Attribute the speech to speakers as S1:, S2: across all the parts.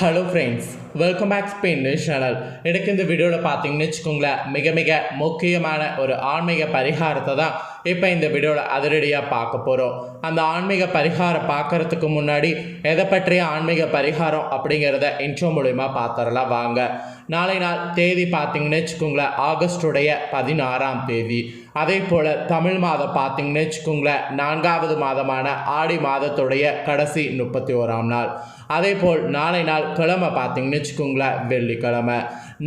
S1: Hello friends welcome back Spain news channel எனக்கு இந்த வீடியோவில் பார்த்தீங்கன்னு வச்சுக்கோங்களேன் மிக மிக முக்கியமான ஒரு ஆன்மீக பரிகாரத்தை தான் இப்போ இந்த வீடியோவில் அதிரடியாக பார்க்க போகிறோம் அந்த ஆன்மீக பரிகாரம் பார்க்கறதுக்கு முன்னாடி எதை பற்றிய ஆன்மீக பரிகாரம் அப்படிங்கிறத இன்ட்ரோ மூலிமா பார்த்துடலாம். வாங்க. நாளை நாள் தேதி பார்த்தீங்கன்னு வச்சுக்கோங்களேன் ஆகஸ்டுடைய பதினாறாம் தேதி. அதே போல் தமிழ் மாதம் பார்த்தீங்கன்னு வச்சுக்கோங்களேன் நான்காவது மாதமான ஆடி மாதத்துடைய கடைசி முப்பத்தி ஓராம் நாள். அதே போல் நாளை நாள் கிழமை பார்த்தீங்கன்னு வச்சுக்கோங்களேன் வெள்ளிக்கிழமை.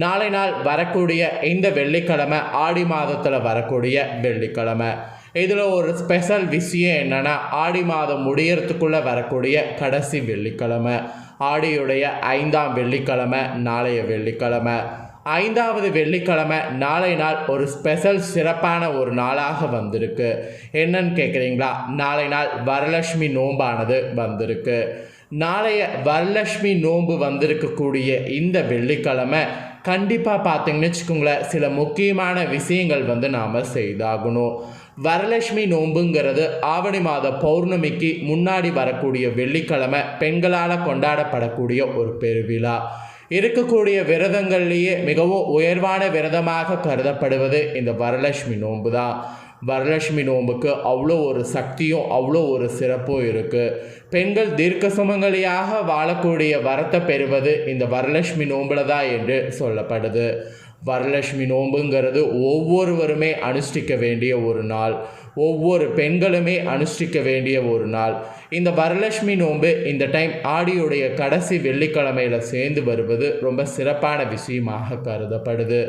S1: நாளை நாள் வரக்கூடிய இந்த வெள்ளிக்கிழமை ஆடி மாதத்தில் வரக்கூடிய வெள்ளிக்கிழமை. இதில் ஒரு ஸ்பெஷல் விஷயம் என்னென்னா ஆடி மாதம் முடியறதுக்குள்ளே வரக்கூடிய கடைசி வெள்ளிக்கிழமை. ஆடியுடைய ஐந்தாம் வெள்ளிக்கிழமை நாளைய வெள்ளிக்கிழமை. ஐந்தாவது வெள்ளிக்கிழமை நாளை நாள் ஒரு ஸ்பெஷல் சிறப்பான ஒரு நாளாக வந்திருக்கு. என்னன்னு கேட்குறீங்களா நாளை நாள் வரலட்சுமி நோம்பானது வந்திருக்கு. நாளைய வரலட்சுமி நோன்பு வந்திருக்கக்கூடிய இந்த வெள்ளிக்கிழமை கண்டிப்பாக பார்த்தீங்கன்னு வச்சுக்கோங்களேன் சில முக்கியமான விஷயங்கள் வந்து நாம் செய்தாகணும். வரலட்சுமி நோன்புங்கிறது ஆவணி மாத பௌர்ணமிக்கு முன்னாடி வரக்கூடிய வெள்ளிக்கிழமை பெண்களால் கொண்டாடப்படக்கூடிய ஒரு பெருவிழா. இருக்கக்கூடிய விரதங்கள்லேயே மிகவும் உயர்வான விரதமாக கருதப்படுவது இந்த வரலட்சுமி நோன்பு தான் வரலட்சுமி நோன்புக்கு அவ்வளோ ஒரு சக்தியும் அவ்வளோ ஒரு சிறப்பும் இருக்குது பெண்கள் தீர்க்க சுமங்கலியாக வாழக்கூடிய வரத்தை பெறுவது இந்த வரலட்சுமி நோம்பில் தான் என்று சொல்லப்படுது. வரலட்சுமி நோன்புங்கிறது ஒவ்வொருவருமே அனுஷ்டிக்க வேண்டிய ஒரு நாள். ஒவ்வொரு பெண்களுமே அனுஷ்டிக்க வேண்டிய ஒரு நாள். இந்த வரலட்சுமி நோன்பு இந்த டைம் ஆடியுடைய கடைசி வெள்ளிக்கிழமையில் சேர்ந்து வருவது ரொம்ப சிறப்பான விஷயமாக கருதப்படுது.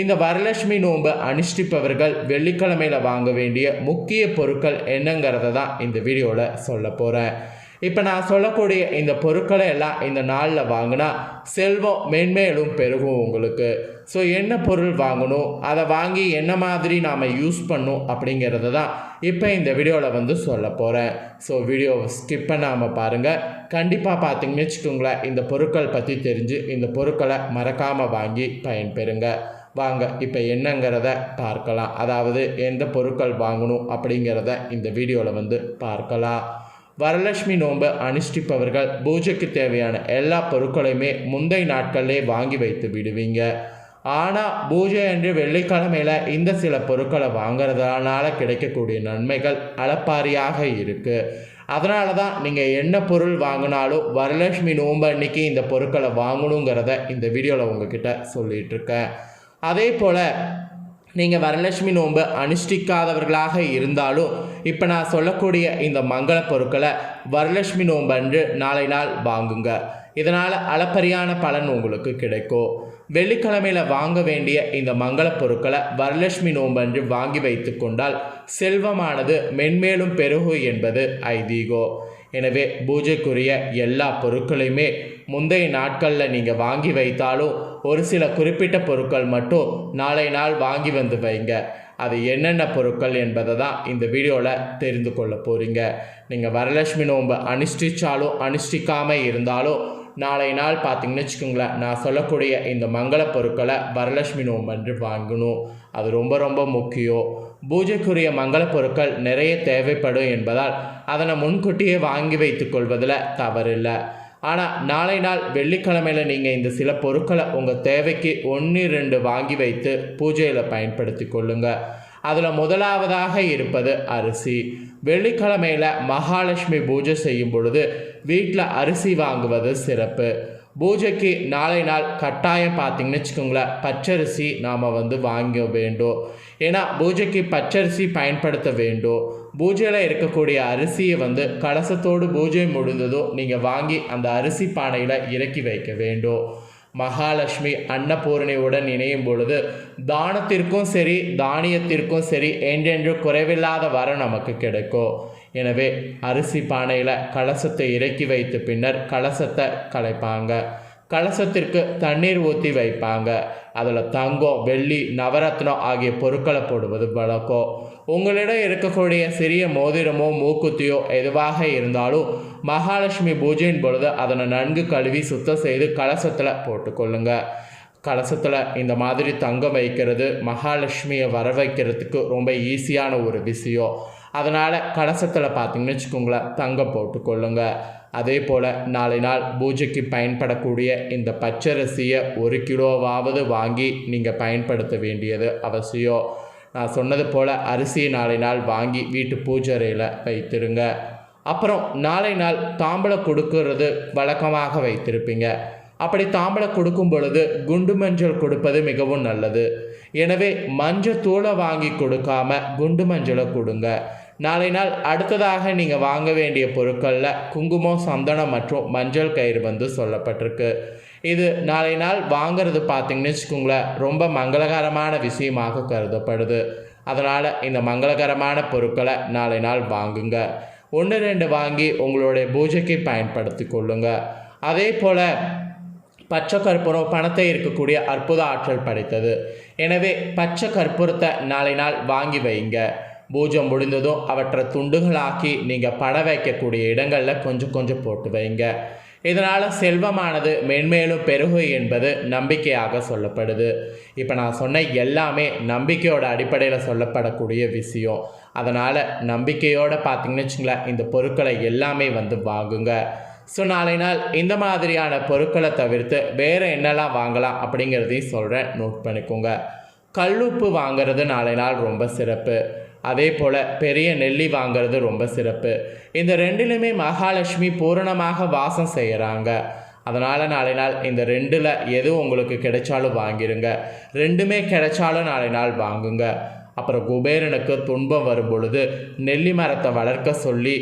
S1: இந்த வரலட்சுமி நோன்பு அனுஷ்டிப்பவர்கள் வெள்ளிக்கிழமையில் வாங்க வேண்டிய முக்கிய பொருட்கள் என்னங்கிறத தான் இந்த வீடியோவில் சொல்ல போகிறேன் இப்போ நான் சொல்லக்கூடிய இந்த பொருட்களை எல்லாம் இந்த நாளில் வாங்கினா செல்வம் மென்மேலும் பெருகும் உங்களுக்கு. ஸோ என்ன பொருள் வாங்கணும்? அதை வாங்கி என்ன மாதிரி நாம் யூஸ் பண்ணும் அப்படிங்கிறத தான் இப்போ இந்த வீடியோவில் வந்து சொல்ல போகிறேன் ஸோ வீடியோவை ஸ்கிப் பண்ணாமல் பாருங்கள் கண்டிப்பாக பார்த்தீங்கன்னு வச்சுக்கோங்களேன் இந்த பொருட்கள் பற்றி தெரிஞ்சு இந்த பொருட்களை மறக்காமல் வாங்கி பயன்பெறுங்க. வாங்க இப்போ என்னங்கிறத பார்க்கலாம். அதாவது எந்த பொருட்கள் வாங்கணும் அப்படிங்கிறத இந்த வீடியோவில் வந்து பார்க்கலாம். வரலட்சுமி நோன்பை அனுஷ்டிப்பவர்கள் பூஜைக்கு தேவையான எல்லா பொருட்களையுமே முந்தைய நாட்களிலே வாங்கி வைத்து விடுவீங்க. ஆனால் பூஜை அன்று வெள்ளிக்கிழமையில் இந்த சில பொருட்களை வாங்குறதுனால கிடைக்கக்கூடிய நன்மைகள் அளப்பாரியாக இருக்குது அதனால தான் நீங்கள் என்ன பொருள் வாங்கினாலும் வரலட்சுமி நோன்பு அன்னைக்கு இந்த பொருட்களை வாங்கணுங்கிறத இந்த வீடியோவில் உங்ககிட்ட சொல்லிகிட்ருக்கேன் அதே போல் நீங்கள் வரலட்சுமி நோன்பு அனுஷ்டிக்காதவர்களாக இருந்தாலும் இப்போ நான் சொல்லக்கூடிய இந்த மங்கள பொருட்களை வரலட்சுமி நோன்பன்று நாளை நாள் வாங்குங்க. இதனால் அளப்பரியான பலன் உங்களுக்கு கிடைக்கும். வெள்ளிக்கிழமையில் வாங்க வேண்டிய இந்த மங்கள பொருட்களை வரலட்சுமி நோன்பன்று வாங்கி வைத்து கொண்டால் செல்வமானது மென்மேலும் பெருகு என்பது ஐதீகோ எனவே பூஜைக்குரிய எல்லா பொருட்களையுமே முந்தைய நாட்களில் நீங்கள் வாங்கி வைத்தாலும் ஒரு சில குறிப்பிட்ட பொருட்கள் மட்டும் நாளை நாள் வாங்கி வந்து வைங்க. அது என்னென்ன பொருட்கள் என்பதை தான் இந்த வீடியோவில் தெரிந்து கொள்ள போகிறீங்க நீங்கள் வரலட்சுமி நோன்பு அனுஷ்டிச்சாலும் அனுஷ்டிக்காமல் இருந்தாலும் நாளை நாள் பார்த்தீங்கன்னு வச்சுக்கோங்களேன் நான் சொல்லக்கூடிய இந்த மங்கள பொருட்களை வரலட்சுமி நோம்பன்று வாங்கணும். அது ரொம்ப ரொம்ப முக்கியம். பூஜைக்குரிய மங்கள பொருட்கள் நிறைய தேவைப்படும் என்பதால் அதனை முன்கூட்டியே வாங்கி வைத்துக் கொள்வதில் தவறில்லை. ஆனால் நாளை நாள் வெள்ளிக்கிழமையில் நீங்கள் இந்த சில பொருட்களை உங்கள் தேவைக்கு ஒன்று ரெண்டு வாங்கி வைத்து பூஜையில் பயன்படுத்தி கொள்ளுங்கள் அதில் முதலாவதாக இருப்பது அரிசி. வெள்ளிக்கிழமையில் மகாலட்சுமி பூஜை செய்யும் பொழுது வீட்டில் அரிசி வாங்குவது சிறப்பு. பூஜைக்கு நாளை நாள் கட்டாயம் பார்த்தீங்கன்னு வச்சுக்கோங்களேன் பச்சரிசி நாம் வந்து வாங்க வேண்டும். ஏன்னா பூஜைக்கு பச்சரிசி பயன்படுத்த வேண்டும். பூஜையில் இருக்கக்கூடிய அரிசியை வந்து கலசத்தோடு பூஜை முடிந்ததும் நீங்கள் வாங்கி அந்த அரிசி பானையில் இறக்கி வைக்க வேண்டும். மகாலட்சுமி அன்னபூரணியுடன் இணையும் பொழுது தானத்திற்கும் சரி தானியத்திற்கும் சரி என்றென்று குறைவில்லாத வரம் நமக்கு கிடைக்கும். எனவே அரிசி பானையில் கலசத்தை இறக்கி வைத்த பின்னர் கலசத்தை கலைப்பாங்க. கலசத்திற்கு தண்ணீர் ஊற்றி வைப்பாங்க. அதில் தங்கம் வெள்ளி நவரத்னம் ஆகிய பொருட்களை போடுவது வழக்கம். உங்களிடம் இருக்கக்கூடிய சிறிய மோதிரமோ மூக்குத்தியோ எதுவாக இருந்தாலும் மகாலட்சுமி பூஜையின் பொழுது அதனை நன்கு கழுவி சுத்தம் செய்து கலசத்தில் போட்டுக்கொள்ளுங்க. கலசத்தில் இந்த மாதிரி தங்கம் வைக்கிறது மகாலட்சுமியை வர வைக்கிறதுக்கு ரொம்ப ஈஸியான ஒரு விஷயம். அதனால் கலசத்தில் பார்த்தீங்கன்னு வச்சுக்கோங்களேன் தங்கம் போட்டுக்கொள்ளுங்க. அதே போல் நாளை நாள் பூஜைக்கு பயன்படக்கூடிய இந்த பச்சரிசியை ஒரு கிலோவாவது வாங்கி நீங்கள் பயன்படுத்த வேண்டியது அவசியம். நான் சொன்னது போல் அரிசியை நாளை நாள் வாங்கி வீட்டு பூஜறையில் வைத்திருங்க. அப்புறம் நாளை நாள் தாம்பலம் கொடுக்கறது வழக்கமாக வைத்திருப்பீங்க. அப்படி தாம்பலம் கொடுக்கும் பொழுது குண்டு மஞ்சள் கொடுப்பது மிகவும் நல்லது. எனவே மஞ்சள் தூளை வாங்கி கொடுக்காம குண்டு மஞ்சளை கொடுங்க. நாளை நாள் அடுத்ததாக நீங்கள் வாங்க வேண்டிய பொருட்களில் குங்குமம் சந்தனம் மற்றும் மஞ்சள் கயிறு வந்து சொல்லப்பட்டிருக்கு. இது நாளை நாள் வாங்கிறது பார்த்தீங்கன்னு வச்சுக்கோங்களேன் ரொம்ப மங்களகரமான விஷயமாக கருதப்படுது. அதனால் இந்த மங்களகரமான பொருட்களை நாளை நாள் வாங்குங்க. ஒன்று ரெண்டு வாங்கி உங்களுடைய பூஜைக்கு பயன்படுத்தி கொள்ளுங்க. அதே போல் பச்சை கற்பூரம் பணத்தை இருக்கக்கூடிய அற்புத ஆற்றல் படைத்தது. எனவே பச்சை கற்பூரத்தை நாளை நாள் வாங்கி வைங்க. பூஜை முடிந்ததும் அவற்றை துண்டுகளாக்கி நீங்கள் பட வைக்கக்கூடிய இடங்களில் கொஞ்சம் கொஞ்சம் போட்டு வைங்க. இதனால் செல்வமானது மென்மேலும் பெருகு என்பது நம்பிக்கையாக சொல்லப்படுது. இப்போ நான் சொன்ன எல்லாமே நம்பிக்கையோட அடிப்படையில் சொல்லப்படக்கூடிய விஷயம். அதனால் நம்பிக்கையோடு பார்த்தீங்கன்னு வச்சுங்களேன் இந்த பொருட்களை எல்லாமே வந்து வாங்குங்க. ஸோ நாளை நாள் இந்த மாதிரியான பொருட்களை தவிர்த்து வேறு என்னெல்லாம் வாங்கலாம் அப்படிங்கிறதையும் சொல்கிறேன் நோட் பண்ணிக்கோங்க. கல்லுப்பு வாங்குறது நாளை நாள் ரொம்ப சிறப்பு. அதே போல் பெரிய நெல்லி வாங்குறது ரொம்ப சிறப்பு. இந்த ரெண்டிலுமே மகாலட்சுமி பூரணமாக வாசம் செய்கிறாங்க அதனால் நாளை நாள் இந்த ரெண்டில் எது உங்களுக்கு கிடைச்சாலும் வாங்கிருங்க. ரெண்டுமே கிடைச்சாலும் நாளை நாள் வாங்குங்க. அப்புறம் குபேரனுக்கு துன்பம் வரும் பொழுது நெல்லி மரத்தை வளர்க்க சொல்லி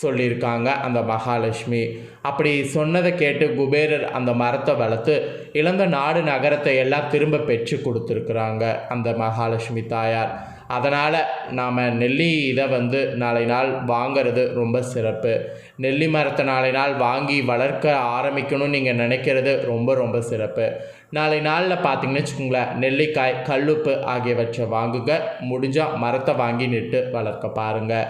S1: சொல்லியிருக்காங்க அந்த மகாலட்சுமி. அப்படி சொன்னதை கேட்டு குபேரர் அந்த மரத்தை வளர்த்து இழந்த நாடு நகரத்தை எல்லாம் திரும்ப பெற்று கொடுத்துருக்குறாங்க அந்த மகாலட்சுமி தாயார். அதனால் நாம் நெல்லி இதை வந்து நாளை நாள் வாங்கிறது ரொம்ப சிறப்பு. நெல்லி மரத்தை நாளை நாள் வாங்கி வளர்க்க ஆரம்பிக்கணும்னு நீங்கள் நினைக்கிறது ரொம்ப ரொம்ப சிறப்பு. நாளை நாளில் பார்த்தீங்கன்னு வச்சுக்கோங்களேன் நெல்லிக்காய் கல்லுப்பு ஆகியவற்றை வாங்குங்க. முடிஞ்சால் மரத்தை வாங்கி நிட்டு வளர்க்க பாருங்கள்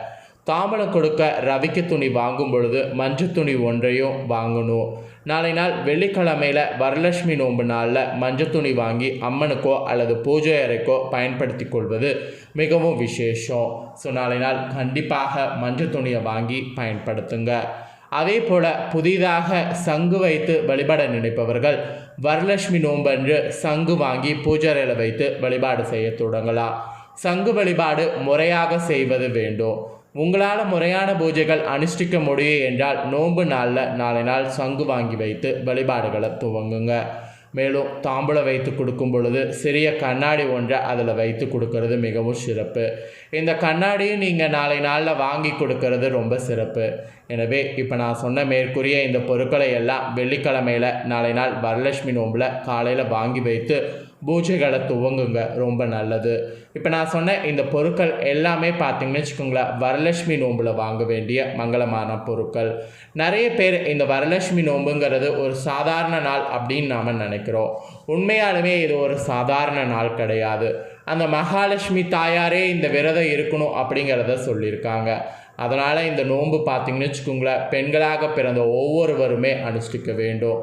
S1: தாம்பலம் கொடுக்க ரவிக்கு துணி வாங்கும் பொழுது மஞ்சள் துணி ஒன்றையும் வாங்கணும். நாளை நாள் வெள்ளிக்கிழமையில் வரலட்சுமி நோன்பு நாளில் மஞ்சள் துணி வாங்கி அம்மனுக்கோ அல்லது பூஜை அறைக்கோ பயன்படுத்தி கொள்வது மிகவும் விசேஷம். ஸோ நாளை நாள் கண்டிப்பாக மஞ்சள் துணியை வாங்கி பயன்படுத்துங்க. அதே போல் புதிதாக சங்கு வைத்து வழிபட நினைப்பவர்கள் வரலட்சுமி நோன்பன்று சங்கு வாங்கி பூஜை வைத்து வழிபாடு செய்ய தொடங்கலாம். சங்கு வழிபாடு முறையாக செய்வது வேண்டும். உங்களால் முறையான பூஜைகள் அனுஷ்டிக்க முடியும் என்றால் நோன்பு நாளில் நாளை நாள் சங்கு வாங்கி வைத்து வழிபாடுகளை துவங்குங்க. மேலும் தாம்பூலம் வைத்து கொடுக்கும் பொழுது சிறிய கண்ணாடி ஒன்றை அதில் வைத்து கொடுக்கறது மிகவும் சிறப்பு. இந்த கண்ணாடியும் நீங்கள் நாளை நாளில் வாங்கி கொடுக்கறது ரொம்ப சிறப்பு. எனவே இப்போ நான் சொன்ன மேற்கூறிய இந்த பொருட்களை எல்லாம் வெள்ளிக்கிழமையில் நாளை நாள் வரலட்சுமி நோம்பில் காலையில் வாங்கி வைத்து பூஜைகளை துவங்குங்க ரொம்ப நல்லது. இப்போ நான் சொன்ன இந்த பொருட்கள் எல்லாமே பார்த்தீங்கன்னு வச்சுக்கோங்களேன் வரலட்சுமி நோம்பில் வாங்க வேண்டிய மங்களமான பொருட்கள். நிறைய பேர் இந்த வரலட்சுமி நோம்புங்கிறது ஒரு சாதாரண நாள் அப்படின்னு நாம் நினைக்கிறோம். உண்மையாலுமே இது ஒரு சாதாரண நாள் கிடையாது. அந்த மகாலட்சுமி தாயாரே இந்த விரதம் இருக்கணும் அப்படிங்கிறத சொல்லியிருக்காங்க. அதனால் இந்த நோன்பு பார்த்தீங்கன்னு வச்சுக்கோங்களேன் பெண்களாக பிறந்த ஒவ்வொருவருமே அனுஷ்டிக்க வேண்டும்.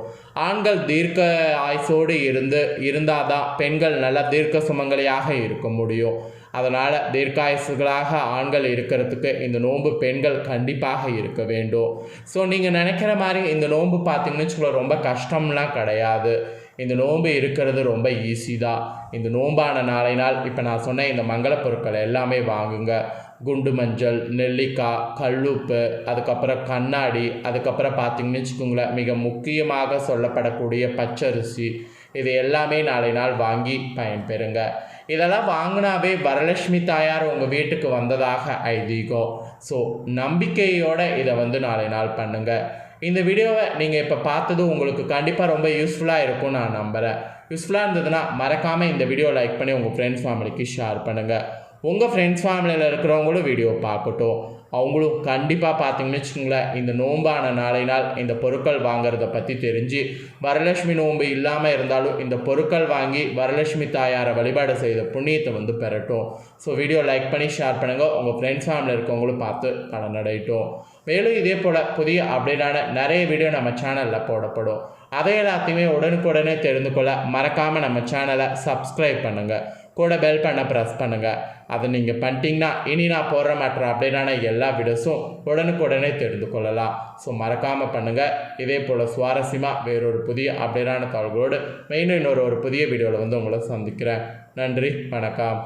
S1: ஆண்கள் தீர்க்க ஆயுசோடு இருந்து இருந்தால் தான் பெண்கள் நல்ல தீர்க்க சுமங்கலியாக இருக்க முடியும். அதனால் தீர்க்காயுசுகளாக ஆண்கள் இருக்கிறதுக்கு இந்த நோன்பு பெண்கள் கண்டிப்பாக இருக்க வேண்டும். ஸோ நீங்கள் நினைக்கிற மாதிரி இந்த நோன்பு பார்த்தீங்கன்னு வச்சுக்கோங்களேன் ரொம்ப கஷ்டம்லாம் கிடையாது. இந்த நோன்பு இருக்கிறது ரொம்ப ஈஸி தான். இந்த நோன்பான நாளை நாள் இப்போ நான் சொன்ன இந்த மங்கள பொருட்கள் எல்லாமே வாங்குங்க. குண்டு மஞ்சள் நெல்லிக்காய் கல்லுப்பு அதுக்கப்புறம் கண்ணாடி அதுக்கப்புறம் பார்த்தீங்கன்னு வச்சுக்கோங்களேன் மிக முக்கியமாக சொல்லப்படக்கூடிய பச்சரிசி. இது எல்லாமே நாளை நாள் வாங்கி பயன்பெறுங்க. இதெல்லாம் வாங்கினாவே வரலட்சுமி தாயார் உங்கள் வீட்டுக்கு வந்ததாக ஐதீகம். ஸோ நம்பிக்கையோட இதை வந்து நாளை நாள் பண்ணுங்கள் இந்த வீடியோவை நீங்கள் இப்போ பார்த்தது உங்களுக்கு கண்டிப்பாக ரொம்ப யூஸ்ஃபுல்லாக இருக்கும்னு நான் நம்புகிறேன் யூஸ்ஃபுல்லாக இருந்ததுன்னா மறக்காமல் இந்த வீடியோ லைக் பண்ணி உங்கள் ஃப்ரெண்ட்ஸ் ஃபேமிலிக்கு ஷேர் பண்ணுங்கள் உங்கள் ஃப்ரெண்ட்ஸ் ஃபேமிலியில் இருக்கிறவங்களும் வீடியோ பார்க்கட்டும். அவங்களும் கண்டிப்பாக பார்த்தீங்கன்னு வச்சுக்கோங்களேன் இந்த நோம்பான நாளை நாள் இந்த பொருட்கள் வாங்குறத பற்றி தெரிஞ்சு வரலட்சுமி நோன்பு இல்லாமல் இருந்தாலும் இந்த பொருட்கள் வாங்கி வரலட்சுமி தாயாரை வழிபாடு செய்த புண்ணியத்தை வந்து பெறட்டும். ஸோ வீடியோ லைக் பண்ணி ஷேர் பண்ணுங்கள் உங்கள் ஃப்ரெண்ட்ஸ் ஃபேமிலியில் இருக்கவங்களும் பார்த்து பலனடையட்டும் மேலும் இதே போல் புதிய அப்டேட்டான நிறைய வீடியோ நம்ம சேனலில் போடப்படும். அதை எல்லாத்தையுமே உடனுக்குடனே தெரிந்து கொள்ள மறக்காமல் நம்ம சேனலை சப்ஸ்கிரைப் பண்ணுங்கள் கூட பெல் பண்ண ப்ரெஸ் பண்ணுங்கள் அதை நீங்கள் பண்ணிட்டீங்கன்னா இனி நான் போடுற மற்ற அப்டேட்டான எல்லா வீடியோஸும் உடனுக்குடனே தெரிந்து கொள்ளலாம். ஸோ மறக்காமல் பண்ணுங்கள் இதே போல் சுவாரஸ்யமாக வேறொரு புதிய அப்டேட்டான தகவல்களோடு மெயினும் இன்னொரு ஒரு புதிய வீடியோவில் வந்து உங்களை சந்திக்கிறேன். நன்றி வணக்கம்.